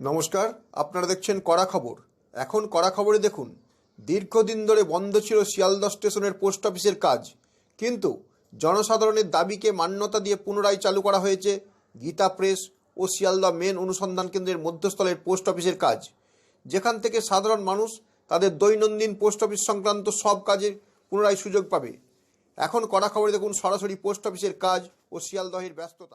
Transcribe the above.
নমস্কার, আপনারা দেখছেন কড়া খবর। এখন কড়া খবরে দেখুন, দীর্ঘদিন ধরে বন্ধ ছিল শিয়ালদহ স্টেশনের পোস্ট অফিসের কাজ। কিন্তু জনসাধারণের দাবিকে মান্যতা দিয়ে পুনরায় চালু করা হয়েছে গীতা প্রেস ও শিয়ালদহ মেন অনুসন্ধান কেন্দ্রের মধ্যস্থলের পোস্ট অফিসের কাজ। যেখান থেকে সাধারণ মানুষ তাদের দৈনন্দিন পোস্ট অফিস সংক্রান্ত সব কাজের পুনরায় সুযোগ পাবে। এখন কড়া খবরে দেখুন সরাসরি পোস্ট অফিসের কাজ ও শিয়ালদহের ব্যস্ততা।